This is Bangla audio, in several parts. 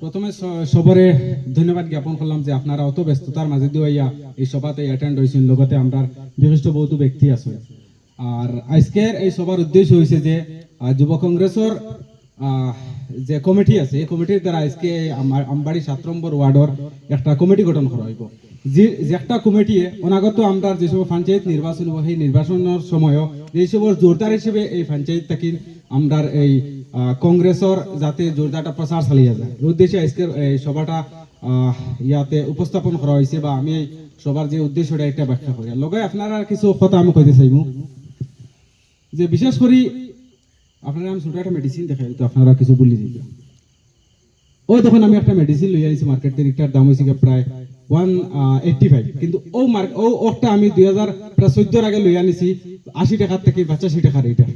প্রথমে সবরে ধন্যবাদ জ্ঞাপন করলাম যে আপনারা অত ব্যস্ততার মাঝে দিয়ে এই সভাতে অ্যাটেন্ড হয়েছেন লগতে আমরা বিশিষ্ট বহুত ব্যক্তি আছে আর আজকের এই সভার উদ্দেশ্য হয়েছে যে যুব কংগ্রেসের যে কমিটি আছে, এই কমিটির দ্বারা আজকে আমবাড়ি সাত নম্বর ওয়ার্ডর একটা কমিটি গঠন করা হইব। যে একটা কমিটি অনাগত আমরা যেসব পঞ্চায়েত নির্বাচন সেই নির্বাচনের সময়ও যেসব জোরদার হিসেবে এই পঞ্চায়েত থাকি আমরা এই কংগ্রেসের যাতে জোরদারটা প্রচার চালিয়ে যায়। উদ্দেশ্যে আজকের সভাটা ইয়াতে উপস্থাপন করা হয়েছে বা আমি সবার যে উদ্দেশ্যটা একটা ব্যাখ্যা করি লগে আপনারা কিছু কথা আমি কইতে চাইমু যে বিশেষ করে আপনারা আমি ছোট একটা মেডিসিন দেখাই তো আপনারা কিছু বলি দিতে ও তখন আমি একটা মেডিসিন লই আনিছি মার্কেট থেকে এটার দাম হয়েছে প্রায় ওয়ান এইটটি ফাইভ কিন্তু ও মার্ক ও ওটা আমি দুই হাজার প্রায় চোদ্দোর আগে লই আনিছি, আশি টাকার থেকে পঁচাশি টাকার এইটা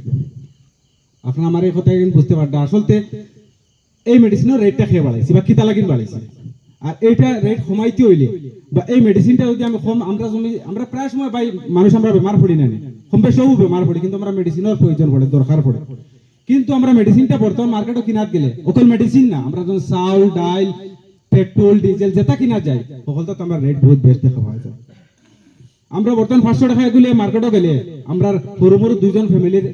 আপনার আমার এই কথা বুঝতে আসলতে এই মেডিসিনের রেটটা খেয়ে বাড়াইছি বা কিতা লাগিন বাড়াইছি। আর এইটা রেট কমাইতে হইলে বা এই মেডিসিনটা যদি আমি কম আমরা জমি আমরা প্রায় সময় ভাই মানুষ আমরা বেমার পড়ি না কম বেশি সবও বেমার পড়ি, কিন্তু আমরা মেডিসিনের প্রয়োজন পড়ে, দরকার পড়ে। কিন্তু আমরা মেডিসিনটা বর্তমান মার্কেটে কিনাত গেলে, অকল মেডিসিন না, আমরা যখন চাউল, ডাইল, পেট্রোল, ডিজেল, যেটা কিনা যায় সকলটা তো আমরা রেট বহুত বেশ দেখা পাওয়া যায়। আমরা বর্তমান পাঁচশো টাকা এগুলি মার্কেটও গেলে, আমরা সরু মরু দুইজন ফ্যামিলির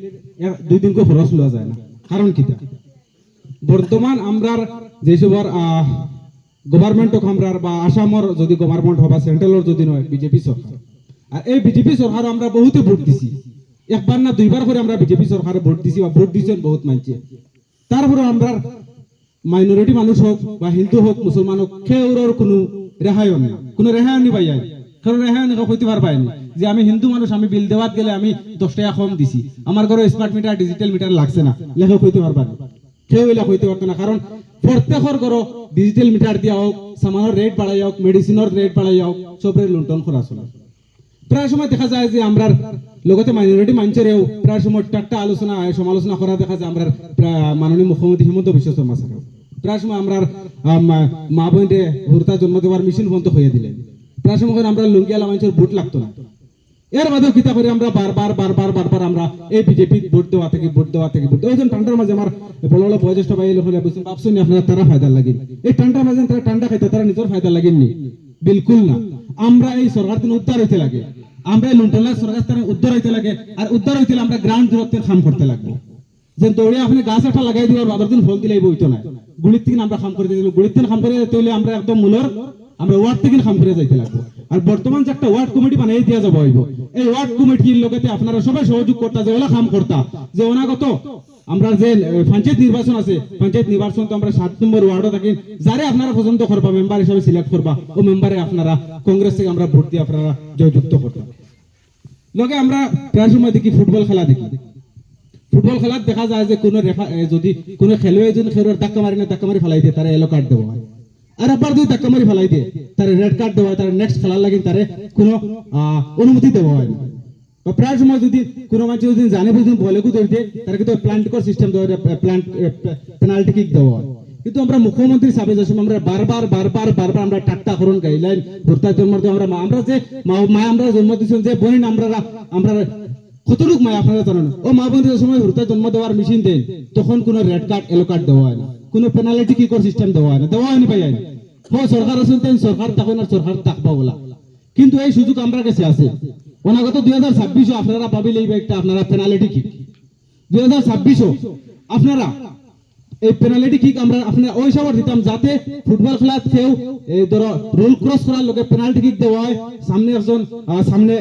দুই দিনকে খরচ লওয়া যায় না। কারণ কিটা বর্তমান আমরার যেসবর গভর্নমেন্ট আমরার বা আসামর যদি গভর্নমেন্ট হবা সেন্ট্রালর যদি নয় বিজেপি সরকার আর এই বিজেপি সরকার আমরা বহুতে ভোট দিছি। একবার না দুইবার করে আমরা বিজেপি সরকারে ভোট দিছি বা ভোট দিছেন বহুত মানছে তারপরে আমরা মাইনরিটি মানুষ হোক বা হিন্দু হোক মুসলমান হোক কেউর কোনো রেহাই না কোনো রেহাই নি পাই কারণ রেহাই হইতে পারবাই না যে আমি হিন্দু মানুষ, আমি বিল দেওয়াত গেলে আমি দশ টাকা কম দিছি। আমার ঘরে স্মার্ট মিটার ডিজিটাল মিটার লাগছে না। লেখক হইতে পারবা না। কেউ এলাক হইতে পারতো না। কারণ প্রত্যেকের ঘর ডিজিটাল মিটার দিয়া হোক সামানের রেট বাড়াই হোক মেডিসিনের রেট বাড়াই হোক সবরে লুণ্ঠন করা চলা। প্রায় সময় দেখা যায় যে আমরা লগতে মাইনরিটি মানুষেরও প্রায় সময় টাট্টা আলোচনা, সমালোচনা করা দেখা যায় আমরা প্রায় মাননীয় মুখ্যমন্ত্রী হিমন্ত বিশ্ব শর্মা স্যার প্রায় সময় আমরা মা বোনরে হুরতা জন্ম দেওয়ার মিশন পর্যন্ত হয়ে দিলেন প্রায় সময় আমরা লুঙ্গিয়ালা মানুষের বুট লাগতো না। এর মাঝে কিতা করে আমরা বারবার বারবার বারবার আমরা এই বিজেপি ভোট দেওয়া থেকে ভোট দেওয়া থেকে ভোট ওই টান্ডার মাঝে আমার বড় বড় বয়োজ্যেষ্ঠ ভাই হলে বুঝছেন আপনারা তারা ফায়দা লাগিন এই টান্ডার মাঝে তারা টান্ডা খাইতে, তারা নিজের ফায়দা লাগেননি। বিলকুল না। আমরা এই সরকার থেকে উদ্ধার হইতে লাগে। আমরা এই লুণ্ঠনা সরকার থেকে উদ্ধার হইতে লাগে আর উদ্ধার হইতে হলে আমরা গ্রাউন্ড জিরোতে কাম করতে লাগবো। যে দৌড়ে আপনি গাছ একটা লাগাই দিবার বাদর দিন ফল দিলে বইতো না। গুলির থেকে আমরা কাম করে দিল গুলির থেকে কাম করে দিতে হইলে আমরা একদম মূলর, আমরা ওয়ার্ড থেকে কাম করে যাইতে লাগবো। আর বর্তমান যে একটা ওয়ার্ড কমিটি বানাই দিয়া যাব হইব। এই ওয়ার্ড কমিটির লোকেতে আপনারা সবাই সহযোগ করতা, যে ওলা কাম করতা, যে অনাগত, আমরা যে পঞ্চায়েত নির্বাচন আছে, পঞ্চায়েত নির্বাচন তো আমরা সাত নম্বর ওয়ার্ডও থাকি, যারে আপনারা পছন্দ করবা, মেম্বার হিসাবে সিলেক্ট করবা, ও মেম্বারে আপনারা, কংগ্রেস থেকে আমরা ভোট দিয়ে আপনারা জয়যুক্ত করতাম লগে আমরা প্রায় সময় দেখি ফুটবল খেলা দেখি। ফুটবল খেলাত দেখা যায় যে কোনো রেফা যদি কোনো খেলোয়াড় যদি খেলোয়াড় ধাক্কা মারি না, ধাক্কা মারি ফেলাই দিয়ে তারা এলো কার্ড দেওয়া হয়। আর মুখ্যমন্ত্রী আমরা ভর্তা জন্ম আমরা যে বোন আমরা কতটুক মায় আপনারা জানেন ও মা বোনদের সময় হুরতা জন্ম দেওয়ার মেশিন দেন তখন কোনো রেড কার্ড এলো কার্ড দেওয়া হয় না। কোনো পেনাল্টি কি কর সিস্টেম দেওয়া না। দেওয়া হয়নি ও সরকার আছেন তেন, সরকার থাকুন আর সরকার থাকবা বলা। কিন্তু এই সুযোগ আমরা কাছে আছে। অনাগত দুই হাজার ছাব্বিশও আপনারা পাবিলে এই একটা আপনারা পেনাল্টি কি দুই হাজার ছাব্বিশও আপনারা এই পেনাল্টি কিক আমরা আপনার ওই সবার দিতাম যাতে ফুটবল খেলা কেউ এই ধরো রুল ক্রস করার লোকে পেনাল্টি কিক দেওয়া হয়। সামনে একজন সামনে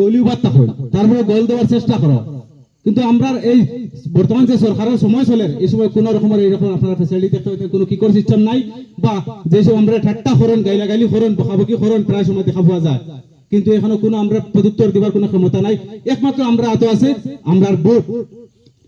গোলি বার্তা হয়। তারপরে গোল দেওয়ার চেষ্টা করো। কিন্তু আমরা এই বর্তমান যে সরকারের সময় চলে, এই সময় কোন রকমের এইরকম আপনারা ফেসিলিটি দেখতে হইতে কোনো কিকর সিস্টেম নাই, বা যেসব আমরা ঠাট্টা করুন গাইলা গাইলি করুন বকাবকি করুন প্রায় সময় দেখা পাওয়া যায়। কিন্তু এখানে কোনো আমরা প্রত্যুত্তর দিবার কোনো ক্ষমতা নাই। একমাত্র আমরা আতো আছে আমরা ভোট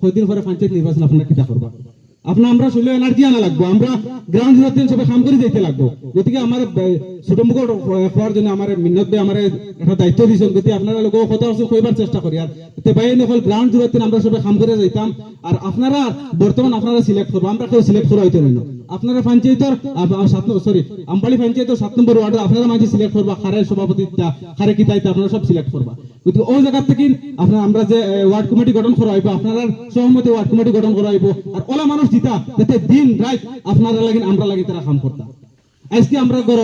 কয়দিন পরে পঞ্চায়েত নির্বাচন আপনারা কিতা করবা? আপনার আমরা শুনলে এনার্জি আনা লাগবো, আমরা গ্রাউন্ড দিন সবাই কাম করে যাইতে লাগবো। গতিকে আমার ছোট হওয়ার জন্য আমার মিন্নত দিয়ে আমার একটা দায়িত্ব দিয়েছেন গতি আপনারা লোক কথা হচ্ছে কইবার চেষ্টা করি। আর তে ভাই নকল গ্রাউন্ড দিন আমরা সবাই কাম করে যাইতাম। আর আপনারা বর্তমান আপনারা সিলেক্ট করব আমরা কেউ সিলেক্ট করা হইতে নইনো আপনারা আ- সাত সরি আমবাড়ি পঞ্চায়েতের সাত নম্বর ওয়ার্ডে আপনারা মাঝে সিলেক্ট করবা, খারের সভাপতি খারে কি দায়িত্ব, আপনারা সব সিলেক্ট করবা। কিন্তু ওই জায়গা থেকে আপনার, আমরা যে ওয়ার্ড কমিটি গঠন করা হইব, আপনারা সহমতে ওয়ার্ড কমিটি গঠন করা হইব, আর ওলা মানুষ জিতা, যাতে দিন, রাত আপনারা লাগেন, আমরা লাগি তারা কাম করতাম আজকে আমরা গর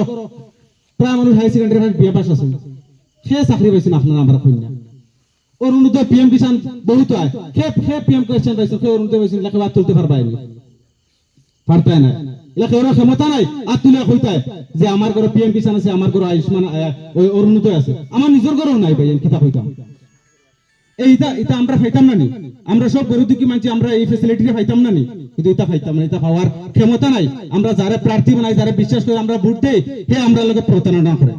প্রায় মানুষ হাই সেকেন্ডারি বিয়ে পাস আছেন। সে চাকরি পাইছেন আপনারা, আমরা কন্যা অরুণোদয়, পিএম কিষান বহুত হয় সে সে পিএম কিষান পাইছেন, সে অরুণোদয় পাইছেন লেখা বাদ তুলতে পারবাই না। ক্ষমতা নাই, আর তুলে কইতায় যে আমার পিএম কিষান আছে, আমার ঘরে আয়ুষ্মান ওই আছে। আমার নিজের নাই ভাই কইতাম? এইটা এটা আমরা ফাইতাম না নি। আমরা সব গরু দুঃখী মানছি, আমরা এই ফেসিলিটিটা ফাইতাম না নি। কিন্তু এটা ফাইতাম না এটা পাওয়ার ক্ষমতা নাই। আমরা যারা প্রার্থী বানাই, যারা বিশ্বাস করে, আমরা ভোট দেই, হে আমরা লোকে প্রতারণা করে।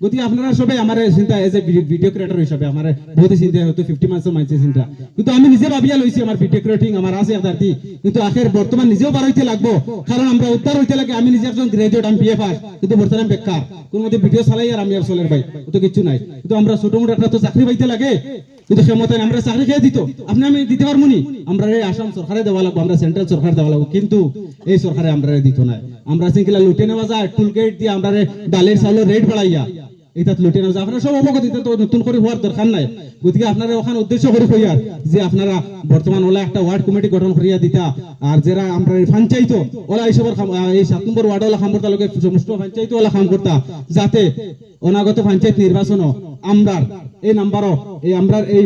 গতিকে আপনারা সবাই আমার চিন্তা এজ এ ভিডিও ক্রিয়েটর হিসাবে আমার বহুত চিন্তা হয়তো ফিফটি মান্থসের মানছে চিন্তা। কিন্তু আমি নিজে ভাবিয়া লইছি আমার ভিডিও ক্রিয়েটিং আমার আছে আদার্থী কিন্তু আখের বর্তমান নিজেও বার হইতে লাগবো। কারণ আমরা উদ্ধার হইতে লাগে, আমি নিজে একজন গ্রাজুয়েট আমি বিএ পাস কিন্তু বর্তমানে বেকার কোন মধ্যে ভিডিও চালাই আর আমি আর চলের ভাই তো কিছু নাই। কিন্তু আমরা ছোট মোটো একটা তো চাকরি পাইতে লাগে। কিন্তু ক্ষমতায় আমরা চাকরি খেয়ে দিত। আপনি আমি দিতে পারব নি? আমরা আসাম সরকারে দেওয়া লাগবো, আমরা সেন্ট্রাল সরকার দেওয়া লাগবো। কিন্তু এই সরকারে আমরা দিত না আমরা সিঙ্গিলা লুটে নেওয়া যায় টুল গেট দিয়ে আমরা ডালের চাউলের রেট বাড়াইয়া। এটা লুটে নেওয়া আপনারা সব অবগত তো নতুন করে হওয়ার দরকার নাই। গতিকে আপনারা ওখানে উদ্দেশ্য করে যে আপনারা বর্তমান ওলা একটা ওয়ার্ড কমিটি গঠন করিয়া দিতা, আর যারা আমরা ওলা এই সাত নম্বর ওয়ার্ড ওলা কাম করতা লোকে সমস্ত ওলা কাম করতা, যাতে অনাগত নির্বাচন এই নাম্বারও, এই আমরা এই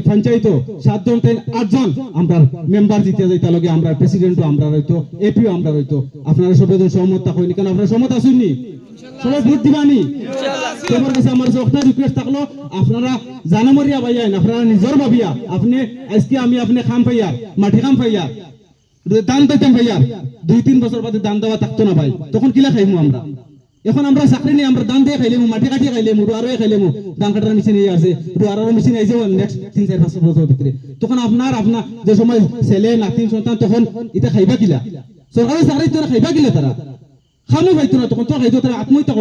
সাতজন থেকে আটজন আমরা মেম্বার জিতে আমরা প্রেসিডেন্টও আমরা রইতো এপিও আমরা রইতো আপনারা সবাই সহমত থাকুন কেন আপনারা সহমত আসুননি সবাই ভোট তোমার কাছে আমার একটা রিকোয়েস্ট থাকল, আপনারা জানামরিয়া ভাইয়া আপনারা নিজের ভাবিয়া, আপনি, আজকে আমি আপনি খাম পাইয়ার মাটি খাম পাইয়ার দান দিতাম ভাইয়ার দুই তিন বছর বাদে দান দেওয়া থাকতো না ভাই, তখন কিলা খাইমু আমরা? এখন আমরা চাকরি নেই, আমরা দান দিয়ে খাইলেমু মাটি কাটিয়ে খাইলেমু রুয়ারও খাইলেমু, দান কাটার মেশিন এই আছে, রুয়ারের মেশিন যে নেক্সট তিন চার পাঁচ বছর ভিতরে। তখন আপনার আপনার যে সময় ছেলে, নাতিন, সন্তান, তখন এটা খাইবা কিলা? সরকারি চাকরি তোরা খাইবা কিলা তারা? খামু খাইতো না তখন, তো খাইতো তারা, আত্মহত্যা